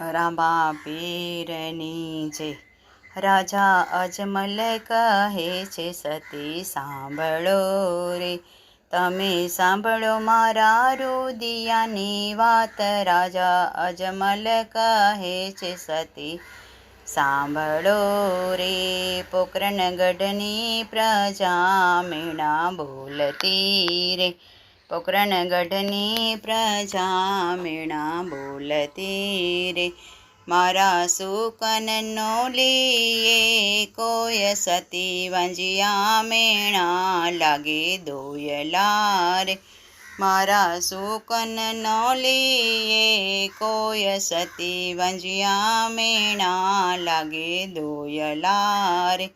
રામા પીરની જય રાજા અજમલ કહે છે, સતી, સાંભળો રે. તમે સાંભળો મારા રુદિયાની વાત. રાજા અજમલ કહે છે, સતી, સાંભળો રે. પોકરણગઢની પ્રજા મીણા બોલતી રે. પોકરણગઢની પ્રજા મીણા બોલતી રે, મારા સુકનનો લીએ કોય સતી વંજિયા મેણા લાગે દોયલા રે, મારા સુકનનો લીએ કોય સતી વંજિયા મેણા લાગે દોયલા રે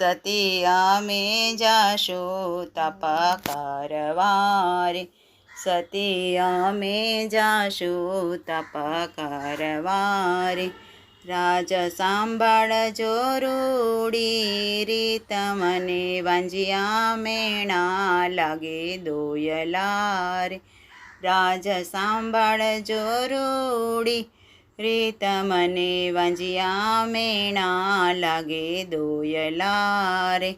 સતી અમે જાશો તપ કરવારે સતી અમે જાશો તપ કરવારે રાજ સાંભળજો રૂડી રીત મને વાંજિયા મેણા લાગે દોયલાર રાજ સાંભળજો રૂડી રીત મને વાંજિયા મેણા લાગે દોયલારે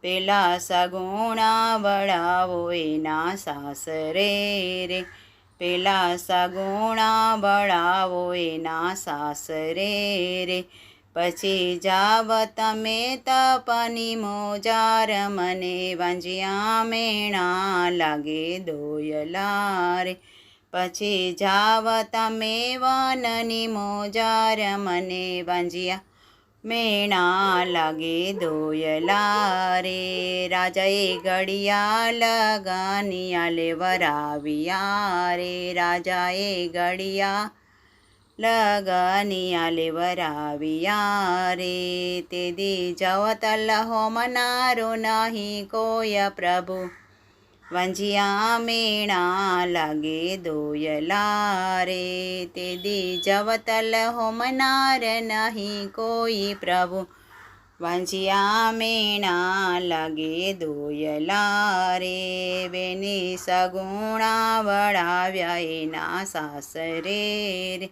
પેલા સગુણા વળાવો એના સાસરે રે. પેલા સગુણા વળાવો એના સાસરે રે. પછી જાવ તમે તપની મોજાર, મને વાંજિયા મેણા લાગે દોયલારે પછી જાવ તમે વનની મોજાર મને વાંજિયા. મેણા લાગે દોયલા રે રાજાએ ઘડિયા લગાનિયા લેવરાવિયા રે, રાજાએ ઘડિયા લગાનિયા લેવરાવિયા રે. તે દી જવતલ હોમનારો નહીં કોય પ્રભુ. વંજિયા મેણા લાગે દોયલા રે. તે દી જવતલ હોમનાર નહીં કોઈ પ્રભુ. વંજિયા મેણા લાગે દોયલા રે. બેની સગુણા વળાવ્યા એના સાસરે રે.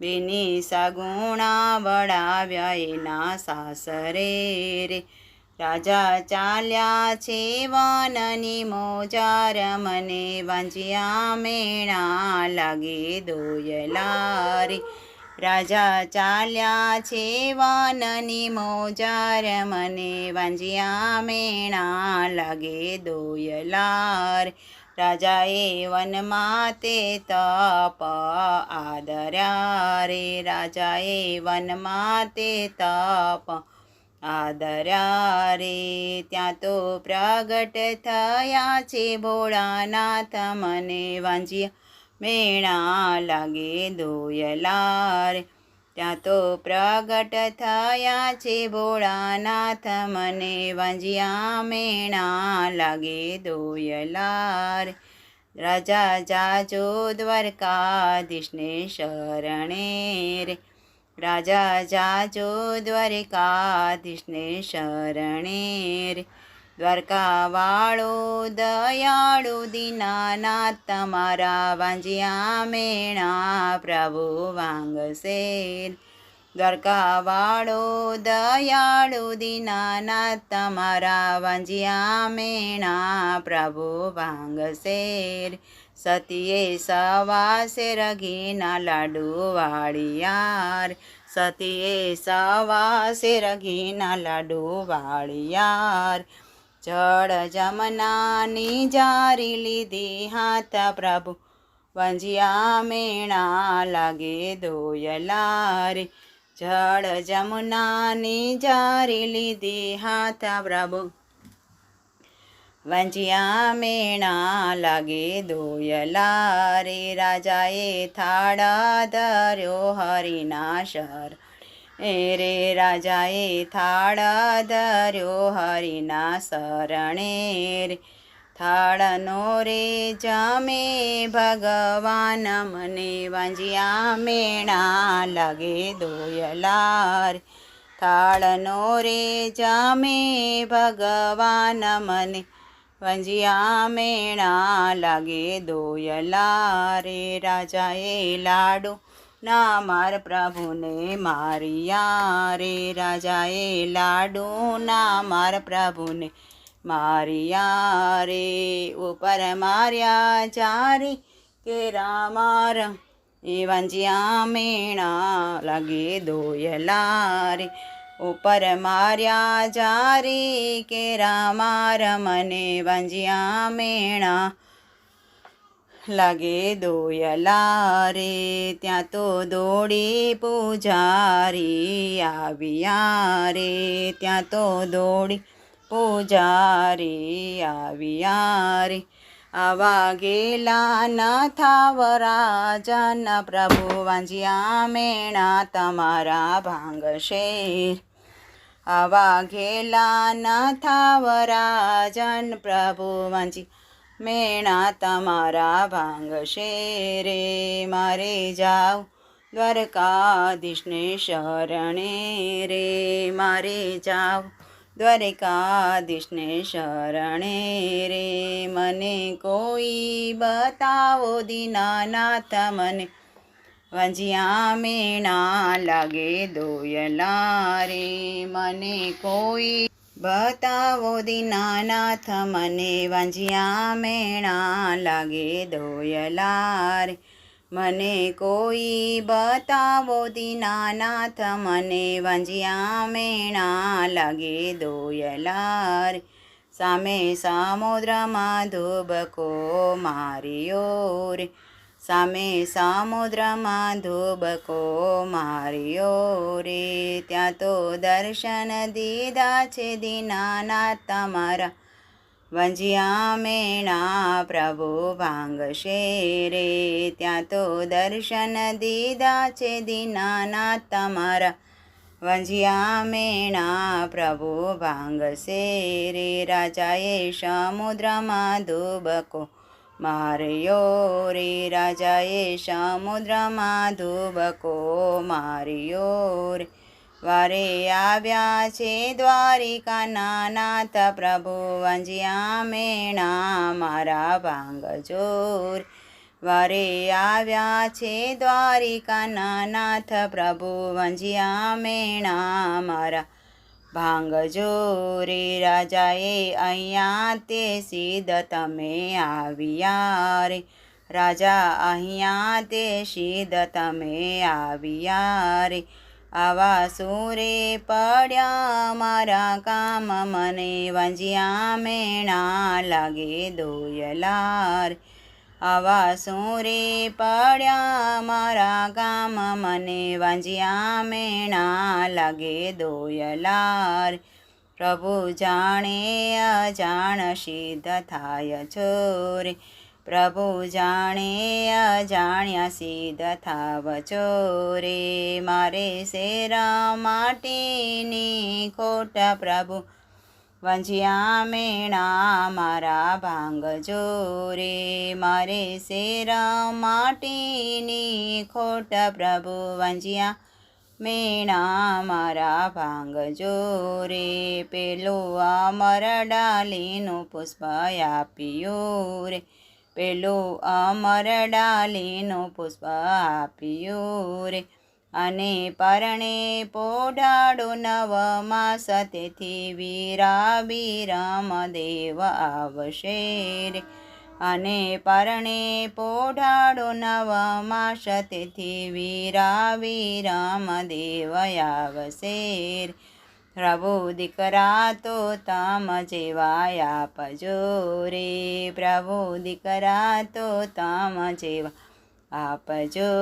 બેની સગુણા વળાવ્યા એના સાસરે રે. રાજા ચાલ્યા છે વનની મોજાર. મને વાંજિયા મેણા લાગે દોયલારી રાજા ચાલ્યા છે વનની મોજાર. મને વાંજિયા મેણા લાગે દોયલાર રાજાએ વનમાં તે તપ આદર્યા રે. રાજાએ વનમાં તે તપ આદર્યા રે ત્યાં તો પ્રગટ થયા છે ભોળાનાથ મને વાંજિયા મેણા લાગે દોયલા રે ત્યાં તો પ્રગટ થયા છે ભોળાનાથ મને વાંજ્યા મેણા લાગે દોયલા રે રાજા જાજો દ્વારકાધીશને શરણે રે રાજા જાજો દ્વારકાધીશને શરણે રે. દ્વારકાવાળો દયાળુ દીનાનાથ, તમારા વાંજિયા મેણા પ્રભુ વાંગશે દ્વારકાવાળો દયાળુ દીનાનાથ, તમારા વાંજિયા મેણા પ્રભુ વાંગશે સતીએ સવાસે રઘીના લાડુ વાળિયાર. સતીએ સવાસે રઘીના લાડુ વાળિયાર. જળ જમનાની જારી લીધી હાથ પ્રભુ. વંજિયા મેણા લાગે દોયલારે જળ જમનાની જારી લીધી હાથ પ્રભુ. વંજિયા મેણા લાગે દોયલા રે. રાજાએ થાળા ધર્યો હરિના શર. એ રે રાજાએ થાળા ધર્યો હરિના શરણે રે. થાળનો રે જમે ભગવાન, મને વાંજિયા મેણા લાગે દોયલા રે. થાળનો રે જમે ભગવાન, મને વંજિયા મેણા લાગે દોયલા રે રાજાએ લાડુ. ના માર પ્રભુને મારિયા રે રાજાએ લાડુ. ના માર પ્રભુને મારિયા રે ઉપર માર્યા ચારી કે રામાર. એ વાંજ્યા મેણા લાગે દોયલા રે ઉપર માર્યા જારી કે રામા મને વાંજ્યા મેણા લાગે દોયલા રે ત્યાં તો દોડી પૂજારી આવ્યા રે ત્યાં તો દોડી પૂજારી આવ્યા રે આવા ગેલા ન થાવરાજન પ્રભુ વાંજ્યા મેણા તમારા ભાંગશે આવા ઘેલા ન થાવરાજન પ્રભુ વાંચી મેણા તમારા ભાંગશે રે મારે જાવ દ્વારકાધીશને શરણે રે મારે જાવ દ્વારકાધીશને શરણે રે મને કોઈ બતાવો દીનાનાથ મને વંજિયા મેણા લાગે દોયલા રે મને કોઈ બતાવો દીનાનાથ, મને વાંજિયા મેણા લાગે દોયલા મને કોઈ બતાવો દીનાનાથ, મને વાંજિયા મેણા લાગે દોયલા સામે સમુદ્રમાં ધોબકો માર્યો રે સામે સમુદ્રમાં ધોબકો માર્યો રે. ત્યાં તો દર્શન દીધા છે દીનાનાથ તમારા. વંજિયા મેણા પ્રભુ ભાંગશે રે. ત્યાં તો દર્શન દીધા છે દીનાનાથ તમારા. વંજિયા મેણા પ્રભુ ભાંગશે રે. રાજાએ સમુદ્રમાં ધુબકો માર્યો રે રાજાએ સમુદ્રમાં ધુબકો માર્યો વારે આવ્યા છે દ્વારિકાના નાથ પ્રભુ, વંજ્યા મેણા મારા ભાંગજો રે વારે આવ્યા છે દ્વારિકાના નાથ પ્રભુ, વંજ્યા મેણા મારા ભાંગજો રે રાજાએ અહીંયા તે સીધ તમે આવ્યા રે રાજા અહીંયા તે સીધ તમે આવ્યા રે આવા સૂરે પડ્યા મારા કામ, મને વાંજ્યા મેણા લાગે દોયલા રે આવા સુરે પડ્યા મારા ગામ, મને વાંજ્યા મેણા લાગે દોયલાર. પ્રભુ જાણે અજાણ સિદ્ધ થાય છોરે પ્રભુ જાણે અજાણ્યા સિદ્ધ થાવ ચોરે. મારે શેરા માટેની ખોટ પ્રભુ વંજિયા મેણા મારા ભાંગજો રે મારે શેરા માટીની ખોટ પ્રભુ વંજિયા મેણા મારા ભાંગજો રે પેલો અમર ડાલીનું પુષ્પ આપ્યું રે, પેલું અમર ડાલીનું પુષ્પ આપ્યું રે. અને પરણે પોડાડો નવમાં સતેથી તેથી વીરા વિરમ દેવ આવશે રે. અને પરણે પોઢાડો નવમા સતેથી તેથી વીરા વીરમ દેવ આવશે પ્રભુ દીકરા તો તમ જેવા આપજો રે. પ્રભુ દીકરા તો તમ જેવા આપજો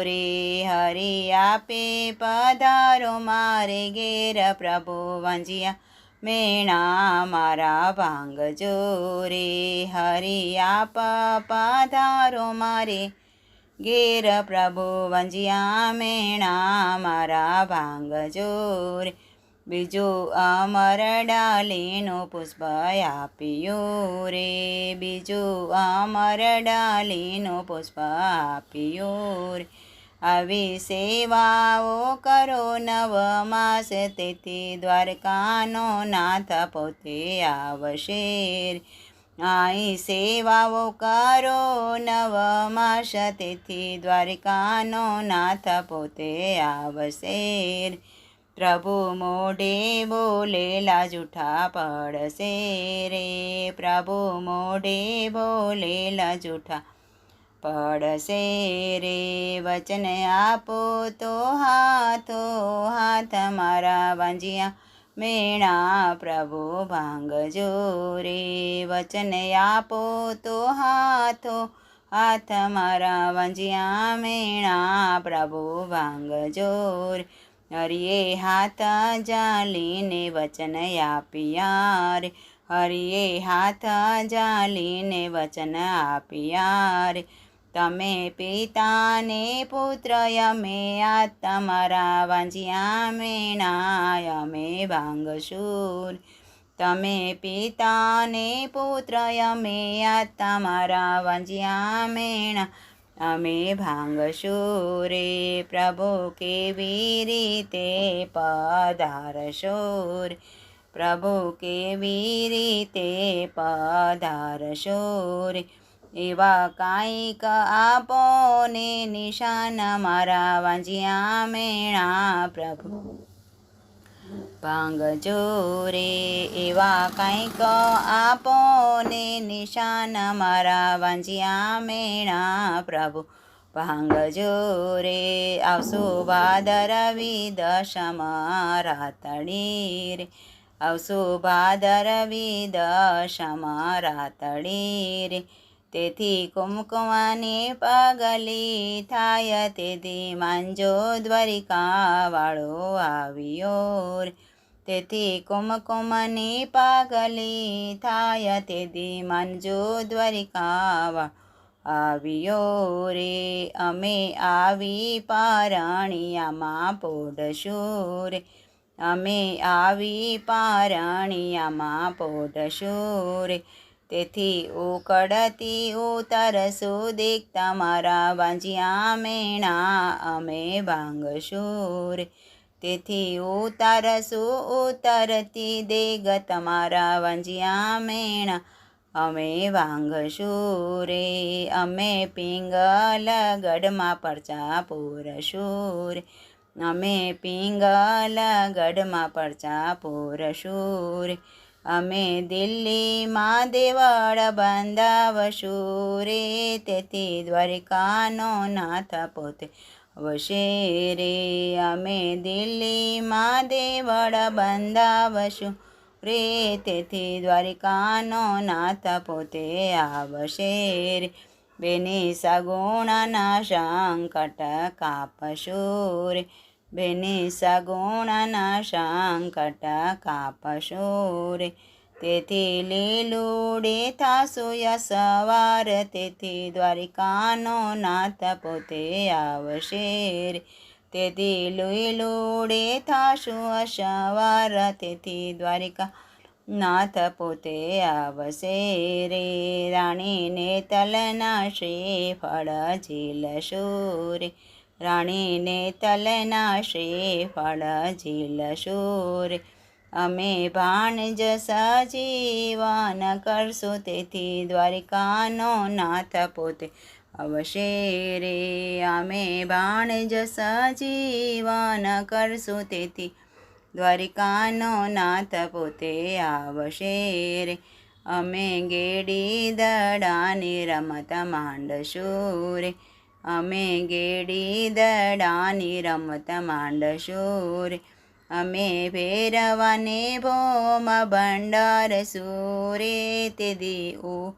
રે હરિ આપે પધારો મારે ઘેર પ્રભુ વાંજિયા મેણા મારા ભાંગજો રે હરિ આપ પધારો મારે ઘેર પ્રભુ વંજિયા મેણા મારા ભાંગજો રે બીજું અમર ડાલીનું પુષ્પ આપ્યું રે. બીજું અમર ડાલીનું પુષ્પ આપ્યું રે. આવી સેવાઓ કરો નવ માસ, તેથી દ્વારકાનો નાથ પોતે આવશે. આઈ સેવાઓ કરો નવમાસ તેથી દ્વારકાનો નાથ પોતે આવશે પ્રભુ મોઢે બોલેલા જૂઠા પડશે રે. પ્રભુ મોઢે બોલેલા જૂઠા પડશે રે. વચન આપો તો હાથો હાથ મારા વાંજિયા મેણા પ્રભુ ભાંગજો રે. વચન આપો તો હાથો હાથ મારા વાંજિયા મેણા પ્રભુ ભાંગજો રે. હરિએ હાથ જાલીને વચન આપ્યા રે હરિએ હાથ જાલીને વચન આપ્યા રે તમે પિતાને પુત્ર, અમે આ તમારા વાંજ્યા, મેણાય, અમે ભાંગશું તમે પિતાને પુત્ર, અમે આ તમારા વાંજ્યા મેણા અમે ભાંગશું રે પ્રભુ કેવી રીતે પધારશો રે પ્રભુ કેવી રીતે પધારશો રે એવા કાંઈક આપો ને નિશાન મારા વાંજ્યા મેણા પ્રભુ ભાંગજો રે એવા કંઈક આપો ને નિશાન મારા વાંજિયા મેણા પ્રભુ. ભાંગજો રે આવશો ભાદરવી દશમ રાતડી રે. આવશો ભાદરવી દશમ રાતડી રે. તેથી કુમકુમાની પગલી થાય તેથી માંજો દ્વારિકાવાળો આવ્યો તેથી કુમકુમની પાગલી થાય તેથી માંજો દ્વારિકાવા આવ્યો રે. અમે આવી પારણિયામાં પોઢશું રે. અમે આવી પારણિયામાં પોઢશું રે. તેથી ઉકળતી ઉતારશું દેખ તમારા વાંજિયા મેણા, અમે ભાંગશું રે તેથી ઉતારશું ઉતરતી દેગ તમારા વાંજિયા મેણા, અમે વાંગશું રે અમે પિંગલ ગઢમાં પરચા પૂરશું રે અમે પિંગલ ગઢમાં પરચા પૂરશું રે અમે દિલ્હીમાં દેવાળ બંધાવશું રે તેથી દ્વારિકાનો નાથ પોતે વશે રે. અમે દિલ્હીમાં દેવાળ બંધાવશું રે તેથી દ્વારિકાનો નાથ પોતે આવશે રે. કાપશું રે. બેની સગુણના સંકટ કાપશું રે. તેથી લીલુડે થાસુ સવાર તેથી દ્વારિકાનો નાથ પોતે આવશે રે. તેથી લીલુડે થાસુ સવાર તેથી દ્વારિકા નાથ પોતે આવશે રે. રાણીને તલના શ્રી ફળ ઝીલશું રે. રાણીને તલના શ્રી. ફળ ઝીલશું રે અમે ભાણજ સજીવન કરશું, તેથી દ્વારિકાનો નાથ પોતે અવશે રે અમે ભાણજ સજીવન કરશું, તેથી દ્વારિકાનો નાથ પોતે આવશે રે અમે ગેડી દડાની રમત માંડશું રે અમે ગેડી દડાની રમત માંડશું રે અમે ભેરવાને ભોમ ભંડાર સૂરે તે દીઉ.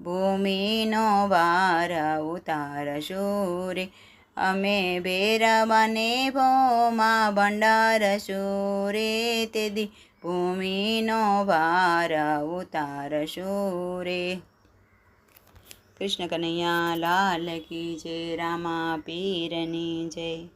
ભૂમિનો ભાર ઉતાર રે અમે ભેરવાને ભોમાં ભંડાર સુરે તે દી ભૂમિનો ભાર ઉતાર રે કૃષ્ણ કનૈયા લાલ કી જય રામા પીરની જય.